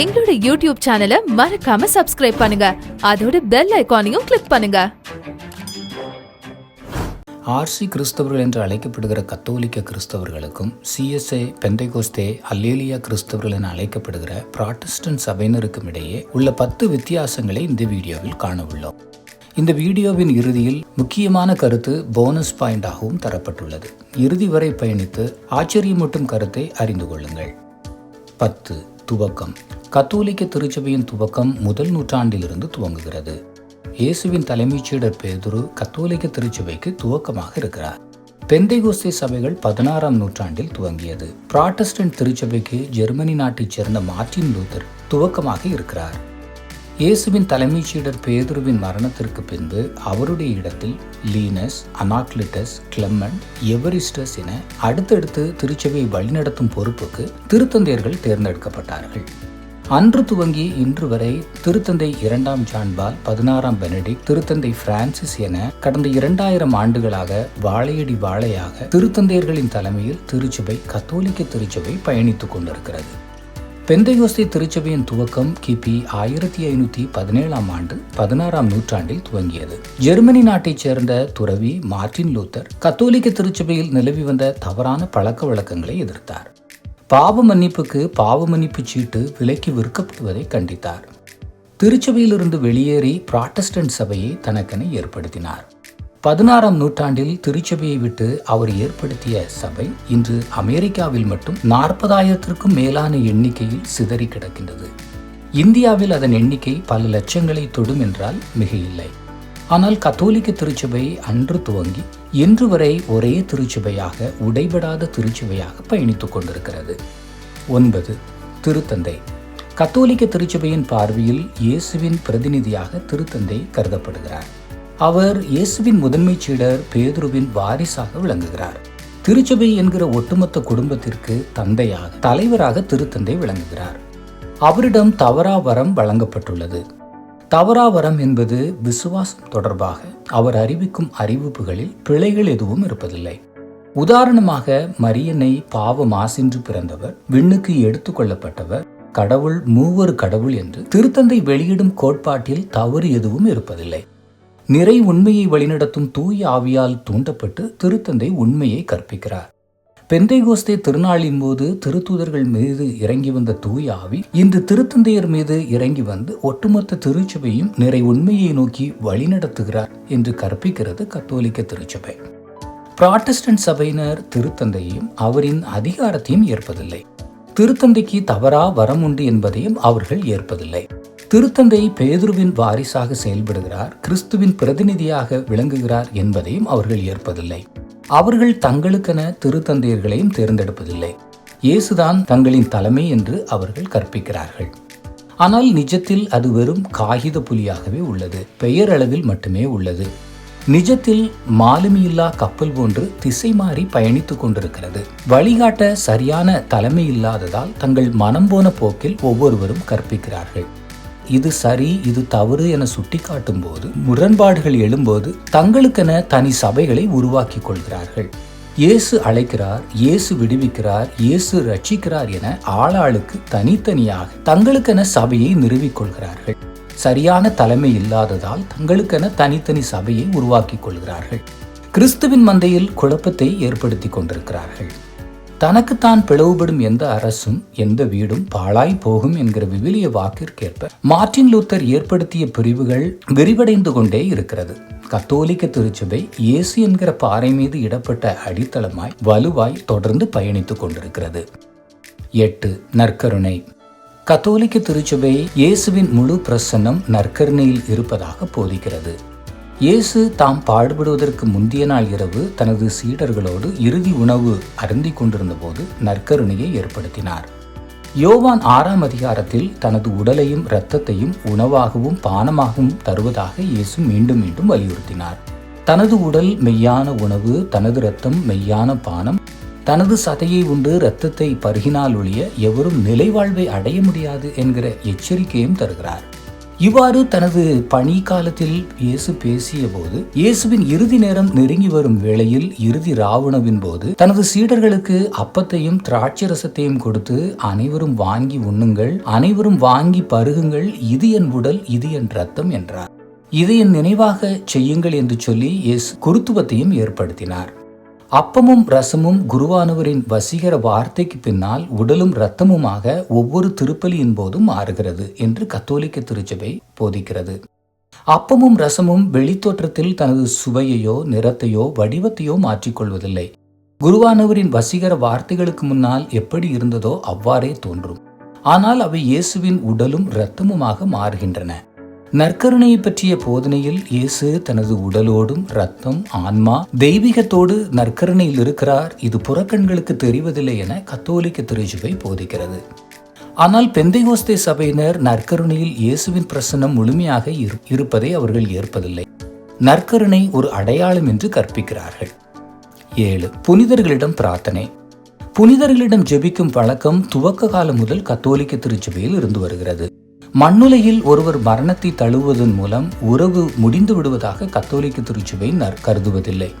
எங்களோட யூடியூப் சேனலை மறக்காம சப்ஸ்கிரைப் பண்ணுங்க. அதோட பெல் ஐக்கானையும் கிளிக் பண்ணுங்க. ஆர்சி கிறிஸ்தவர்கள் என்று அழைக்கப்படுகிற கத்தோலிக்க கிறிஸ்தவர்களுக்கும் சிஎஸ்ஐ பெந்தைகோஸ்தே அல்லேலியா கிறிஸ்தவர்கள் என அழைக்கப்படுகிற ப்ராட்டஸ்டன்ட் சபையினருக்கும் இடையே உள்ள பத்து வித்தியாசங்களை இந்த வீடியோவில் காண உள்ளோம் இந்த வீடியோவின் இறுதியில் முக்கியமான கருத்து போனஸ் பாயிண்டாகவும் தரப்பட்டுள்ளது. இறுதி வரை பயணித்து ஆச்சரியமூட்டும் கருத்தை அறிந்து கொள்ளுங்கள். பத்து துவக்கம். கத்தோலிக்க திருச்சபையின் துவக்கம் முதல் நூற்றாண்டிலிருந்து துவங்குகிறது. இயேசுவின் தலைமைச் சீடர் பேதுரு கத்தோலிக்க திருச்சபைக்கு துவக்கமாக இருக்கிறார். பெந்தைகோஸ்தே சபைகள் பதினாறாம் நூற்றாண்டில் துவங்கியது. புராட்டஸ்டன்ட் திருச்சபைக்கு ஜெர்மனி நாட்டைச் சேர்ந்த மார்ட்டின் லூத்தர் துவக்கமாக இருக்கிறார். இயேசுவின் தலைமைச் சீடர் பேதுருவின் மரணத்திற்கு பின்பு அவருடைய இடத்தில் லீனஸ் அனாக்லிட்டஸ் கிளம்மன் எவரிஸ்டஸ் என அடுத்தடுத்து திருச்சபையை வழிநடத்தும் பொறுப்புக்கு திருத்தந்தையர்கள் தேர்ந்தெடுக்கப்பட்டார்கள். அன்று துவங்கி இன்று வரை திருத்தந்தை இரண்டாம் ஜான்பால் பதினாறாம் பெனடிக் திருத்தந்தை பிரான்சிஸ் என கடந்த இரண்டாயிரம் ஆண்டுகளாக வாழையடி வாழையாக திருத்தந்தையர்களின் தலைமையில் திருச்சபை கத்தோலிக்க திருச்சபை பயணித்துக் கொண்டிருக்கிறது. பெந்தையோஸ்தை திருச்சபையின் துவக்கம் கிபி ஆயிரத்தி ஐநூத்தி பதினேழாம் ஆண்டு பதினாறாம் நூற்றாண்டில் துவங்கியது. ஜெர்மனி நாட்டைச் சேர்ந்த துறவி மார்டின் லூத்தர் கத்தோலிக்க திருச்சபையில் நிலவி வந்த தவறான பழக்க வழக்கங்களை எதிர்த்தார். பாவ மன்னிப்புக்கு பாவ மன்னிப்பு சீட்டு விலைக்கு விற்கப்படுவதை கண்டித்தார். திருச்சபையிலிருந்து வெளியேறி புராட்டஸ்டன்ட் சபையை தனக்கென ஏற்படுத்தினார். பதினாறாம் நூற்றாண்டில் திருச்சபையை விட்டு அவர் ஏற்படுத்திய சபை இன்று அமெரிக்காவில் மட்டும் நாற்பதாயிரத்திற்கும் மேலான எண்ணிக்கையில் சிதறி கிடக்கின்றது. இந்தியாவில் அதன் எண்ணிக்கை பல லட்சங்களை தொடும் என்றால் மிக இல்லை ஆனால் கத்தோலிக்க திருச்சபை அன்று துவங்கி இன்று வரை ஒரே திருச்சபையாக உடைபடாத திருச்சபையாக பயணித்துக் கொண்டிருக்கிறது. ஒன்பது திருத்தந்தை. கத்தோலிக்க திருச்சபையின் பார்வையில் இயேசுவின் பிரதிநிதியாக திருத்தந்தை கருதப்படுகிறார். அவர் இயேசுவின் முதன்மை சீடர் பேதுருவின் வாரிசாக விளங்குகிறார். திருச்சபை என்கிற ஒட்டுமொத்த குடும்பத்திற்கு தந்தையாக தலைவராக திருத்தந்தை விளங்குகிறார். அவரிடம் தவறா வரம் வழங்கப்பட்டுள்ளது. தவறா வரம் என்பது விசுவாசம் தொடர்பாக அவர் அறிவிக்கும் அறிவிப்புகளில் பிழைகள் எதுவும் இருப்பதில்லை. உதாரணமாக மரியனை பாவ மாசின்று பிறந்தவர் விண்ணுக்கு எடுத்துக்கொள்ளப்பட்டவர் கடவுள் மூவர் கடவுள் என்று திருத்தந்தை வெளியிடும் கோட்பாட்டில் தவறு எதுவும் இருப்பதில்லை. நிறை உண்மையை வழிநடத்தும் தூய ஆவியால் தூண்டப்பட்டு திருத்தந்தை உண்மையை கற்பிக்கிறார். பெந்தைகோஸ்தே திருநாளின் போது திருத்தூதர்கள் மீது இறங்கி வந்த தூய ஆவி இன்று திருத்தந்தையர் மீது இறங்கி வந்து ஒட்டுமொத்த திருச்சபையும் நிறை உண்மையை நோக்கி வழிநடத்துகிறார் என்று கற்பிக்கிறது கத்தோலிக்க திருச்சபை. புராட்டஸ்டன்ட் சபையினர் திருத்தந்தையும் அவரின் அதிகாரத்தையும் ஏற்பதில்லை. திருத்தந்தைக்கு தவறா வரம் உண்டு என்பதையும் அவர்கள் ஏற்பதில்லை. திருத்தந்தை பேதுருவின் வாரிசாக செயல்படுகிறார் கிறிஸ்துவின் பிரதிநிதியாக விளங்குகிறார் என்பதையும் அவர்கள் ஏற்பதில்லை. அவர்கள் தங்களுக்கென திருத்தந்தையர்களையும் தேர்ந்தெடுப்பதில்லை. இயேசுதான் தங்களின் தலைமை என்று அவர்கள் கற்பிக்கிறார்கள். ஆனால் நிஜத்தில் அது வெறும் காகித புலியாகவே உள்ளது. பெயரளவில் மட்டுமே உள்ளது. நிஜத்தில் மாலுமியில்லா கப்பல் போன்று திசை மாறி பயணித்துக் கொண்டிருக்கிறது. வழிகாட்ட சரியான தலைமை இல்லாததால் தங்கள் மனம் போன போக்கில் ஒவ்வொருவரும் கற்பிக்கிறார்கள். இது சரி இது தவறு என சுட்டிக்காட்டும் போது முரண்பாடுகள் எழும்போது தங்களுக்கென தனி சபைகளை உருவாக்கி கொள்கிறார்கள். இயேசு அழைக்கிறார் இயேசு விடுவிக்கிறார் இயேசு ரட்சிக்கிறார் என ஆளாளுக்கு தனித்தனியாக தங்களுக்கென சபையை நிறுவிக்கொள்கிறார்கள் சரியான தலைமை இல்லாததால் தங்களுக்கென தனித்தனி சபையை உருவாக்கிக் கொள்கிறார்கள். கிறிஸ்துவின் மந்தையில் குழப்பத்தை ஏற்படுத்தி கொண்டிருக்கிறார்கள். தனக்குத்தான் பிளவுபடும் எந்த அரசும் எந்த வீடும் பாழாய் போகும் என்கிற விவிலிய வாக்கிற்கேற்ப மார்டின் லூத்தர் ஏற்படுத்திய பிரிவுகள் விரிவடைந்து கொண்டே இருக்கிறது. கத்தோலிக்க திருச்சபை இயேசு என்கிற பாறை மீது இடப்பட்ட அடித்தளமாய் வலுவாய் தொடர்ந்து பயணித்துக் கொண்டிருக்கிறது. எட்டு நற்கருணை. கத்தோலிக்க திருச்சபை இயேசுவின் முழு பிரசன்னம் நற்கருணையில் இருப்பதாக போதிக்கிறது. இயேசு தாம் பாடுபடுவதற்கு முந்தைய நாள் இரவு தனது சீடர்களோடு இறுதி உணவு அருந்தி கொண்டிருந்த போது நற்கருணையை ஏற்படுத்தினார். யோவான் ஆறாம் அதிகாரத்தில் தனது உடலையும் இரத்தத்தையும் உணவாகவும் பானமாகவும் தருவதாக இயேசு மீண்டும் மீண்டும் வலியுறுத்தினார். தனது உடல் மெய்யான உணவு தனது இரத்தம் மெய்யான பானம் தனது சதையை உண்டு இரத்தத்தை பருகினால் ஒழிய எவரும் நிலைவாழ்வை அடைய முடியாது என்கிற எச்சரிக்கையும் தருகிறார். இவ்வாறு தனது பணி காலத்தில் இயேசு பேசிய போது இயேசுவின் இறுதி நேரம் நெருங்கி வரும் வேளையில் இறுதி ராவணவின் போது தனது சீடர்களுக்கு அப்பத்தையும் திராட்சை ரசத்தையும் கொடுத்து அனைவரும் வாங்கி உண்ணுங்கள் அனைவரும் வாங்கி பருகுங்கள் இது என் உடல் இது என் ரத்தம் என்றார். இதை என் நினைவாக செய்யுங்கள் என்று சொல்லி இயேசு குருத்துவத்தையும் ஏற்படுத்தினார். அப்பமும் ரசமும் குருவானவரின் வசீகர வார்த்தைக்கு பின்னால் உடலும் இரத்தமுமாக ஒவ்வொரு திருப்பலியின் போதும் மாறுகிறது என்று கத்தோலிக்க திருச்சபை போதிக்கிறது. அப்பமும் ரசமும் வெளித்தோற்றத்தில் தனது சுவையையோ நிறத்தையோ வடிவத்தையோ மாற்றிக்கொள்வதில்லை குருவானவரின் வசீகர வார்த்தைகளுக்கு முன்னால் எப்படி இருந்ததோ அவ்வாறே தோன்றும். ஆனால் அவை இயேசுவின் உடலும் இரத்தமுமாக மாறுகின்றன. நற்கருணையை பற்றிய போதனையில் இயேசு தனது உடலோடும் ரத்தம் ஆன்மா தெய்வீகத்தோடு நற்கருணையில் இருக்கிறார். இது புறக்கண்களுக்கு தெரிவதில்லை என கத்தோலிக்க திருச்சபை போதிக்கிறது. ஆனால் பெந்தைகோஸ்தே சபையினர் நற்கருணையில் இயேசுவின் பிரசன்னம் முழுமையாக இரு- இருப்பதை அவர்கள் ஏற்பதில்லை. நற்கருணை ஒரு அடையாளம் என்று கற்பிக்கிறார்கள். ஏழு புனிதர்களிடம் பிரார்த்தனை. புனிதர்களிடம் ஜெபிக்கும் பழக்கம் துவக்க காலம் முதல் கத்தோலிக்க திருச்சபையில் இருந்து வருகிறது. மண்ணுலையில் ஒருவர் மரணத்தை தழுவுவதன் மூலம் உறவு முடிந்து விடுவதாக கத்தோலிக்க திருச்சபை கருதுவதில்லை.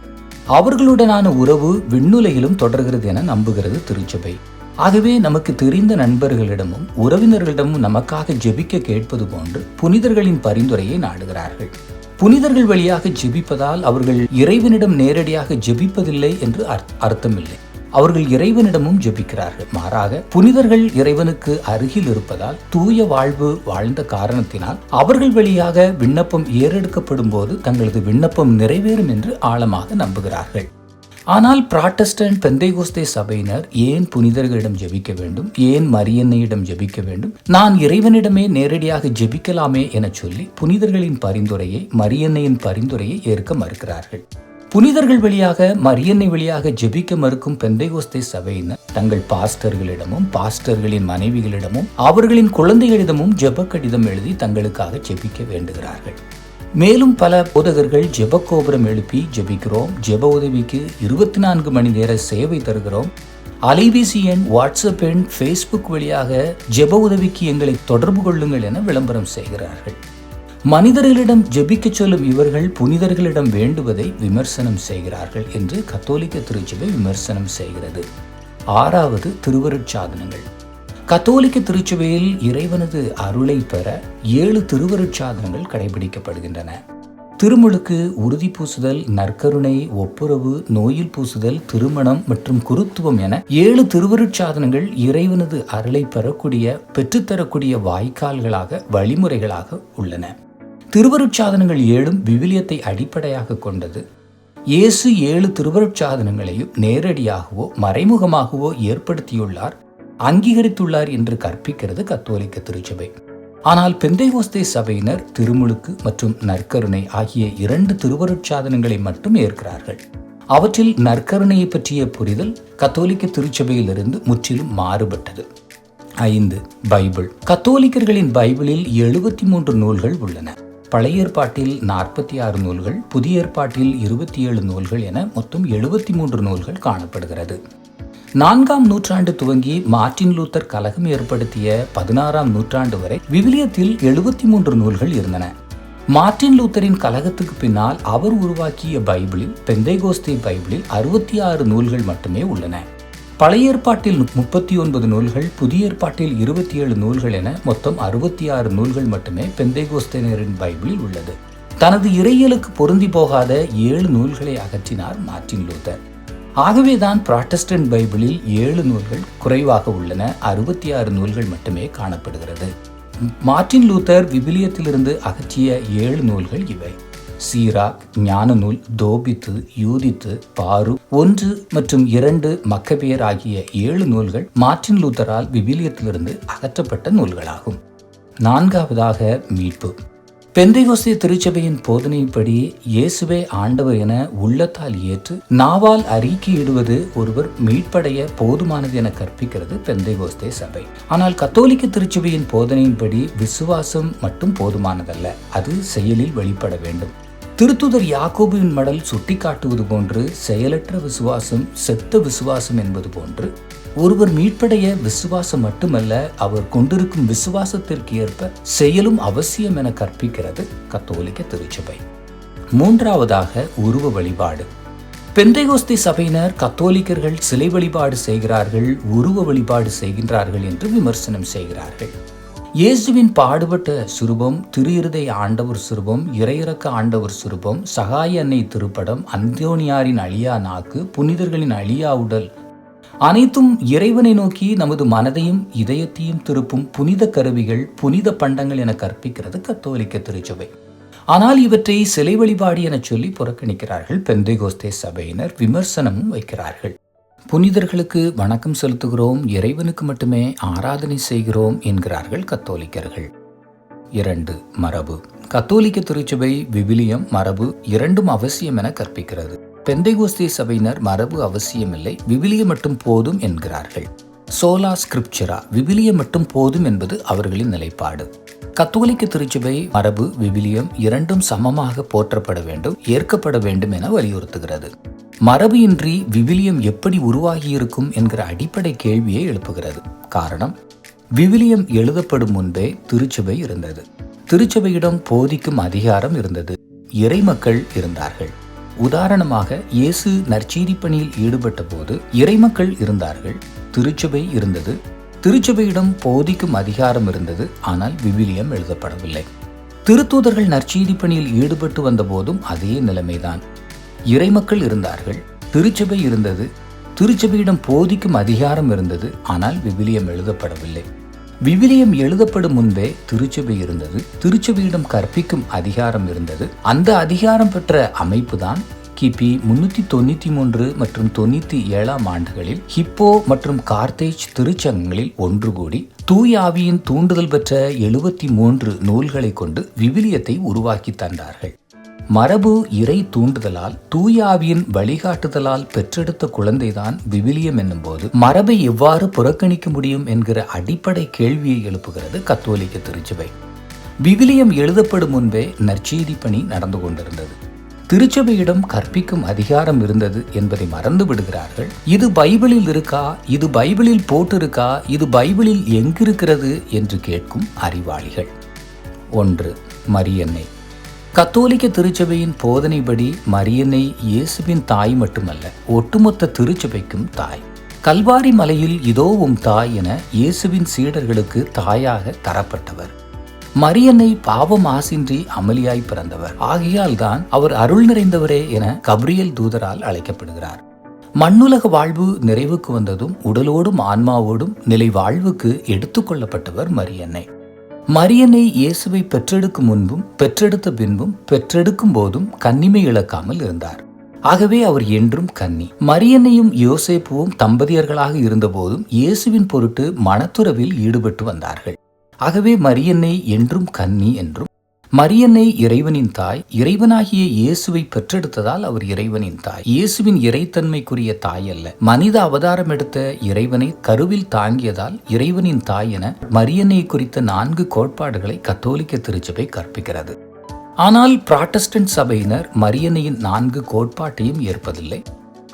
அவர்களுடனான உறவு விண்ணுலையிலும் தொடர்கிறது என நம்புகிறது திருச்சபை. ஆகவே நமக்கு தெரிந்த நண்பர்களிடமும் உறவினர்களிடமும் நமக்காக ஜெபிக்க கேட்பது போன்று புனிதர்களின் பரிந்துரையை நாடுகிறார்கள். புனிதர்கள் வழியாக ஜெபிப்பதால் அவர்கள் இறைவனிடம் நேரடியாக ஜெபிப்பதில்லை என்று அர்த்தமில்லை. அவர்கள் இறைவனிடமும் ஜெபிக்கிறார்கள். மாறாக புனிதர்கள் இறைவனுக்கு அருகில் இருப்பதால் தூய வாழ்வு வாழ்ந்த காரணத்தினால் அவர்கள் வழியாக விண்ணப்பம் ஏறெடுக்கப்படும் போது தங்களது விண்ணப்பம் நிறைவேறும் என்று ஆழமாக நம்புகிறார்கள். ஆனால் பிராட்டஸ்டன்ட் பெந்தைகோஸ்தே சபையினர் ஏன் புனிதர்களிடம் ஜெபிக்க வேண்டும்? ஏன் மரியன்னையிடம் ஜெபிக்க வேண்டும்? நான் இறைவனிடமே நேரடியாக ஜெபிக்கலாமே என சொல்லி புனிதர்களின் பரிந்துரையை மரியன்னையின் பரிந்துரையை ஏற்க மறுக்கிறார்கள். புனிதர்கள் வழியாக மரியன்னை வழியாக ஜெபிக்க மறுக்கும் பெந்தைகோஸ்தே சபையினர் தங்கள் பாஸ்டர்களிடமும் பாஸ்டர்களின் மனைவிகளிடமும் அவர்களின் குழந்தைகளிடமும் ஜெப கடிதம் எழுதி தங்களுக்காக ஜெபிக்க வேண்டுகிறார்கள். மேலும் பல போதகர்கள் ஜெப கோபுரம் எழுப்பி ஜெபிக்கிறோம். ஜெப உதவிக்கு இருபத்தி நான்கு மணி நேர சேவை தருகிறோம். அலைபேசி எண் வாட்ஸ்அப் எண் ஃபேஸ்புக் வழியாக ஜெப உதவிக்கு எங்களை தொடர்பு கொள்ளுங்கள் என விளம்பரம் செய்கிறார்கள். மனிதர்களிடம் ஜெபிக்கச் சொல்லும் இவர்கள் புனிதர்களிடம் வேண்டுவதை விமர்சனம் செய்கிறார்கள் என்று கத்தோலிக்க திருச்சபை விமர்சனம் செய்கிறது. ஆறாவது திருவருட்சாதனங்கள். கத்தோலிக்க திருச்சபையில் இறைவனது அருளை பெற ஏழு திருவருட்சாதனங்கள் கடைபிடிக்கப்படுகின்றன. திருமுழுக்கு உறுதி பூசுதல் நற்கருணை ஒப்புரவு நோயில் பூசுதல் திருமணம் மற்றும் குருத்துவம் என ஏழு திருவருட்சாதனங்கள் இறைவனது அருளை பெறக்கூடிய பெற்றுத்தரக்கூடிய வாய்க்கால்களாக வழிமுறைகளாக உள்ளன. திருவருட்சாதனங்கள் ஏழும் விவிலியத்தை அடிப்படையாக கொண்டது. இயேசு ஏழு திருவருட்சாதனங்களையும் நேரடியாகவோ மறைமுகமாகவோ ஏற்படுத்தியுள்ளார் அங்கீகரித்துள்ளார் என்று கற்பிக்கிறது கத்தோலிக்க திருச்சபை. ஆனால் பெந்தைகோஸ்தே சபையினர் திருமுழுக்கு மற்றும் நற்கருணை ஆகிய இரண்டு திருவருட்சாதனங்களை மட்டும் ஏற்கிறார்கள். அவற்றில் நற்கருணையை பற்றிய புரிதல் கத்தோலிக்க திருச்சபையிலிருந்து முற்றிலும் மாறுபட்டது. ஐந்து பைபிள். கத்தோலிக்கர்களின் பைபிளில் எழுபத்தி மூன்று நூல்கள் உள்ளன. பழைய ஏற்பாட்டில் நாற்பத்தி ஆறு நூல்கள் புதிய ஏற்பாட்டில் இருபத்தி ஏழு நூல்கள் என மொத்தம் எழுபத்தி மூன்று நூல்கள் காணப்படுகிறது. நான்காம் நூற்றாண்டு துவங்கி மார்ட்டின் லூத்தர் கலகம் ஏற்படுத்திய பதினாறாம் நூற்றாண்டு வரை விவிலியத்தில் எழுபத்தி மூன்று நூல்கள் இருந்தன. மார்ட்டின் லூத்தரின் கலகத்துக்கு பின்னால் அவர் உருவாக்கிய பைபிளில் பெந்தைகோஸ்தே பைபிளில் அறுபத்தி ஆறு நூல்கள் மட்டுமே உள்ளன. பழைய ஏற்பாட்டில் முப்பத்தி ஒன்பது நூல்கள் புதிய ஏற்பாட்டில் இருபத்தி ஏழு நூல்கள் என மொத்தம் அறுபத்தி ஆறு நூல்கள் மட்டுமே பெந்தைகோஸ்தேனரின் பைபிளில் உள்ளது. தனது இறையியலுக்கு பொருந்தி போகாத ஏழு நூல்களை அகற்றினார் மார்டின் லூத்தர் ஆகவேதான் புராட்டஸ்டன்ட் பைபிளில் ஏழு நூல்கள் குறைவாக உள்ளன அறுபத்தி ஆறு நூல்கள் மட்டுமே காணப்படுகிறது. மார்ட்டின் லூத்தர் விபிலியத்திலிருந்து அகற்றிய ஏழு நூல்கள் இவை. சீராக் ஞான நூல் தோபித்து யூதித்து பாரு. ஒன்று மற்றும் இரண்டு மக்கபேயர் ஆகிய ஏழு நூல்கள் மார்டின் லூத்தரால் விவிலியத்திலிருந்து அகற்றப்பட்ட நூல்களாகும். நான்காவதாக மீட்பு. பெந்தைகோஸ்தே திருச்சபையின் போதனையின்படி இயேசுவே ஆண்டவர் என உள்ளத்தால் ஏற்று நாவால் அறிக்கையிடுவது ஒருவர் மீட்படைய போதுமானது என கற்பிக்கிறது பெந்தைகோஸ்தே சபை. ஆனால் கத்தோலிக்க திருச்சபையின் போதனையின்படி விசுவாசம் மட்டும் போதுமானதல்ல. அது செயலில் வெளிப்பட வேண்டும். திருத்துதர் யாக்கோபுவின் மடல் சுட்டிக்காட்டுவது போன்று செயலற்ற விசுவாசம் செத்த விசுவாசம் என்பது போன்று ஒருவர் மீட்படைய விசுவாசம் மட்டுமல்ல அவர் கொண்டிருக்கும் விசுவாசத்திற்கு ஏற்ப செயலும் அவசியம் என கற்பிக்கிறது கத்தோலிக்க திருச்சபை. மூன்றாவதாக உருவ வழிபாடு. பெந்தைகோஸ்தி சபையினர் கத்தோலிக்கர்கள் சிலை வழிபாடு செய்கிறார்கள் உருவ வழிபாடு செய்கின்றார்கள் என்று விமர்சனம் செய்கிறார்கள். இயேசுவின் பாடுபட்ட சுரூபம் திருஇருதை ஆண்டவர் சுரூபம் இறையிறக்க ஆண்டவர் சுரூபம் சகாய அன்னை திருப்படம் அந்தோனியாரின் அழியா நாக்கு புனிதர்களின் அழியா உடல். அனைத்தும் இறைவனை நோக்கி நமது மனதையும் இதயத்தையும் திருப்பும் புனித கருவிகள் புனித பண்டங்கள் என கற்பிக்கிறது கத்தோலிக்க திருச்சபை. ஆனால் இவற்றை சிலை வழிபாடு என சொல்லி புறக்கணிக்கிறார்கள். பெந்தைகோஸ்தே சபையினர் விமர்சனமும் வைக்கிறார்கள். புனிதர்களுக்கு வணக்கம் செலுத்துகிறோம் இறைவனுக்கு மட்டுமே ஆராதனை செய்கிறோம் என்கிறார்கள் கத்தோலிக்கர்கள். இரண்டு மரபு. கத்தோலிக்க திருச்சபை விவிலியம் மரபு இரண்டும் அவசியம் என கற்பிக்கிறது. பெந்தைகோஸ்தே சபையினர் மரபு அவசியமில்லை விவிலியம் மட்டும் போதும் என்கிறார்கள். சோலா ஸ்கிரிப்சரா விவிலியம் மட்டும் போதும் என்பது அவர்களின் நிலைப்பாடு. கத்தோலிக்க திருச்சபை மரபு விவிலியம் இரண்டும் சமமாக போற்றப்பட வேண்டும் ஏற்கப்பட வேண்டும் என வலியுறுத்துகிறது. மரபு இன்றி விவிலியம் எப்படி உருவாகியிருக்கும் என்கிற அடிப்படை கேள்வியை எழுப்புகிறது. காரணம் விவிலியம் எழுதப்படும் முன்பே திருச்சபை இருந்தது. திருச்சபையிடம் போதிக்கும் அதிகாரம் இருந்தது. இறைமக்கள் இருந்தார்கள். உதாரணமாக இயேசு நற்செய்தி பணியில் ஈடுபட்ட போது இறைமக்கள் இருந்தார்கள். திருச்சபை இருந்தது. திருச்சபையிடம் போதிக்கும் அதிகாரம் இருந்தது. ஆனால் விவிலியம் எழுதப்படவில்லை. திருத்தூதர்கள் நற்செய்தி பணியில் ஈடுபட்டு வந்தபோதும் அதே நிலைமைதான். இறைமக்கள் இருந்தார்கள். திருச்சபை இருந்தது. திருச்சபையிடம் போதிக்கும் அதிகாரம் இருந்தது. ஆனால் விவிலியம் எழுதப்படவில்லை. விவிலியம் எழுதப்படும் முன்பே திருச்சபை இருந்தது. திருச்சபையிடம் கற்பிக்கும் அதிகாரம் இருந்தது. அந்த அதிகாரம் பெற்ற அமைப்புதான் கிபி முன்னூற்றி தொண்ணூற்றி மூன்று மற்றும் தொண்ணூற்றி ஏழாம் ஆண்டுகளில் ஹிப்போ மற்றும் கார்த்தேஜ் திருச்சங்கங்களில் ஒன்று கூடி தூயாவியின் தூண்டுதல் பெற்ற எழுபத்தி மூன்று நூல்களை கொண்டு விவிலியத்தை உருவாக்கி தந்தார்கள். மரபு இறை தூண்டுதலால் தூயாவியின் வழிகாட்டுதலால் பெற்றெடுத்த குழந்தைதான் விவிலியம் என்னும்போது மரபை எவ்வாறு புறக்கணிக்க முடியும் என்கிற அடிப்படை கேள்வியை எழுப்புகிறது கத்தோலிக்க திருச்சபை. விவிலியம் எழுதப்படும் முன்பே நற்செய்தி பணி நடந்து கொண்டிருந்தது. திருச்சபையிடம் கற்பிக்கும் அதிகாரம் இருந்தது என்பதை மறந்து விடுகிறார்கள். இது பைபிளில் இருக்கா? இது பைபிளில் போட்டிருக்கா? இது பைபிளில் எங்கிருக்கிறது? என்று கேட்கும் அறிவாளிகள். ஒன்று மரியன்னை. கத்தோலிக்க திருச்சபையின் போதனைப்படி மரியன்னை இயேசுவின் தாய் மட்டுமல்ல ஒட்டுமொத்த திருச்சபைக்கும் தாய். கல்வாரி மலையில் இதோ உம் தாய் என இயேசுவின் சீடர்களுக்கு தாயாக தரப்பட்டவர். மரியன்னை பாவம் ஆசின்றி அமளியாய் பிறந்தவர். ஆகையால் தான் அவர் அருள் நிறைந்தவரே என கப்ரியல் தூதரால் அழைக்கப்படுகிறார். மண்ணுலக வாழ்வு நிறைவுக்கு வந்ததும் உடலோடும் ஆன்மாவோடும் நிலை வாழ்வுக்கு எடுத்துக்கொள்ளப்பட்டவர் மரியன்னை. மரியனை இயேசுவை பெற்றெடுக்கும் முன்பும் பெற்றெடுத்த பின்பும் பெற்றெடுக்கும் போதும் கன்னிமை இழக்காமல் இருந்தார். ஆகவே அவர் என்றும் கன்னி. மரியன்னையும் யோசேப்புவும் தம்பதியர்களாக இருந்தபோதும் இயேசுவின் பொருட்டு மனத்துறவில் ஈடுபட்டு வந்தார்கள். ஆகவே மரியன்னை என்றும் கன்னி என்றும். மரியன்னை இறைவனின் தாய் இறைவனாகிய இயேசுவை பெற்றெடுத்ததால் அவர் இறைவனின் தாய். இயேசுவின் இறைத்தன்மைக்குரிய தாய் அல்ல. மனித அவதாரம் எடுத்த இறைவனை கருவில் தாங்கியதால் இறைவனின் தாய் என மரியன்னை குறித்த நான்கு கோட்பாடுகளை கத்தோலிக்க திருச்சபை கற்பிக்கிறது. ஆனால் புராட்டஸ்டன்ட் சபையினர் மரியன்னையின் நான்கு கோட்பாட்டையும் ஏற்பதில்லை.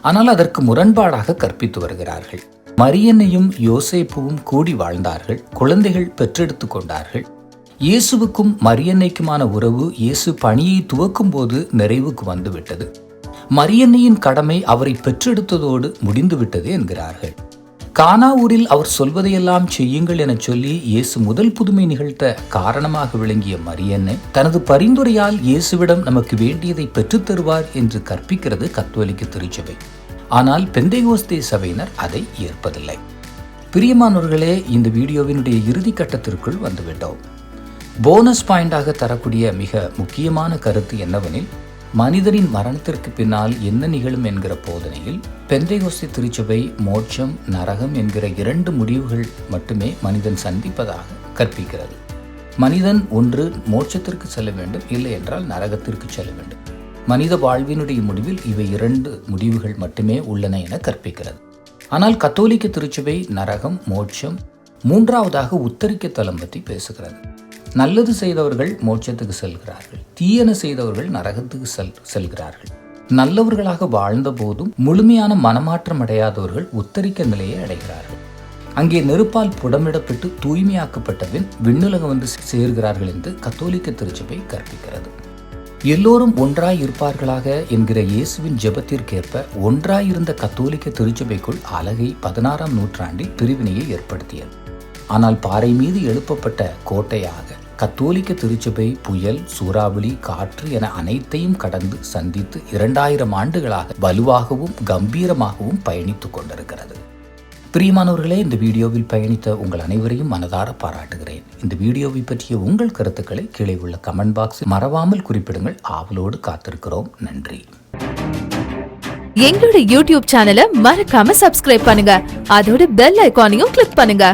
ஆனால் அதற்கு முரண்பாடாக கற்பித்து வருகிறார்கள். மரியன்னையும் யோசேப்புவும் கூடி வாழ்ந்தார்கள் குழந்தைகள் பெற்றெடுத்து கொண்டார்கள். இயேசுவுக்கும் மரியன்னைக்குமான உறவு இயேசு பணியை துவக்கும் போது நிறைவுக்கு வந்துவிட்டது. மரியன்னையின் கடமை அவரை பெற்றெடுத்ததோடு முடிந்துவிட்டது என்கிறார்கள். கானா ஊரில் அவர் சொல்வதையெல்லாம் செய்யுங்கள் என சொல்லி இயேசு முதல் புதுமை நிகழ்த்த காரணமாக விளங்கிய மரியன்னை தனது பரிந்துரையால் இயேசுவிடம் நமக்கு வேண்டியதை பெற்றுத் தருவார் என்று கற்பிக்கிறது கத்தோலிக்க திருச்சபை. ஆனால் பெந்தைகோஸ்தே சபையினர் அதை ஏற்பதில்லை. பிரியமானவர்களே இந்த வீடியோவினுடைய இறுதி கட்டத்திற்குள் வந்துவிட்டோம். போனஸ் பாயிண்டாக தரக்கூடிய மிக முக்கியமான கருத்து என்னவெனில் மனிதனின் மரணத்திற்கு பின்னால் என்ன நிகழும் என்கிற போதனையில் பெந்தைகோஸ்தி திருச்சபை மோட்சம் நரகம் என்கிற இரண்டு முடிவுகள் மட்டுமே மனிதன் சந்திப்பதாக கற்பிக்கிறது. மனிதன் ஒன்று மோட்சத்திற்கு செல்ல வேண்டும் இல்லை என்றால் நரகத்திற்கு செல்ல வேண்டும். மனித வாழ்வினுடைய முடிவில் இவை இரண்டு முடிவுகள் மட்டுமே உள்ளன என கற்பிக்கிறது. ஆனால் கத்தோலிக்க திருச்சபை நரகம் மோட்சம் மூன்றாவதாக உத்தரிக்க தலம் பற்றி பேசுகிறது. நல்லது செய்தவர்கள் மோட்சத்துக்கு செல்கிறார்கள். தீயன செய்தவர்கள் நரகத்துக்கு செல் செல்கிறார்கள். நல்லவர்களாக வாழ்ந்த போதும் முழுமையான மனமாற்றம் அடையாதவர்கள் உத்தரிக்க நிலையை அடைகிறார்கள். அங்கே நெருப்பால் புடமிடப்பட்டு தூய்மையாக்கப்பட்ட பின் விண்ணுலகம் வந்து சேர்கிறார்கள் என்று கத்தோலிக்க திருச்சபை கற்பிக்கிறது. எல்லோரும் ஒன்றாய் இருப்பார்களாக என்கிற இயேசுவின் ஜெபத்திற்கேற்ப ஒன்றாயிருந்த கத்தோலிக்க திருச்சபைக்குள் அலகை பதினாறாம் நூற்றாண்டில் பிரிவினையை ஏற்படுத்தியது. ஆனால் பாறை மீது எழுப்பப்பட்ட கோட்டையாக கத்தோலிக்க திருச்சபை புயல் சூறாவளி காற்று என அனைத்தையும் கடந்து சந்தித்து இரண்டாயிரம் ஆண்டுகளாக வலுவாகவும் கம்பீரமாகவும் பயணித்துக் கொண்டிருக்கிறது. பிரியமானவர்களே இந்த வீடியோவில் பயணித்த உங்கள் அனைவரையும் மனதார பாராட்டுகிறேன். இந்த வீடியோவை பற்றிய உங்கள் கருத்துக்களை கீழே உள்ள கமெண்ட் பாக்ஸில் மறவாமல் குறிப்பிடுங்கள். ஆவலோடு காத்திருக்கிறோம். நன்றி. எங்களோட யூடியூப் சேனலை மறக்காம சப்ஸ்கிரைப் பண்ணுங்க. அதோட பெல் ஐக்கானையும் கிளிக் பண்ணுங்க.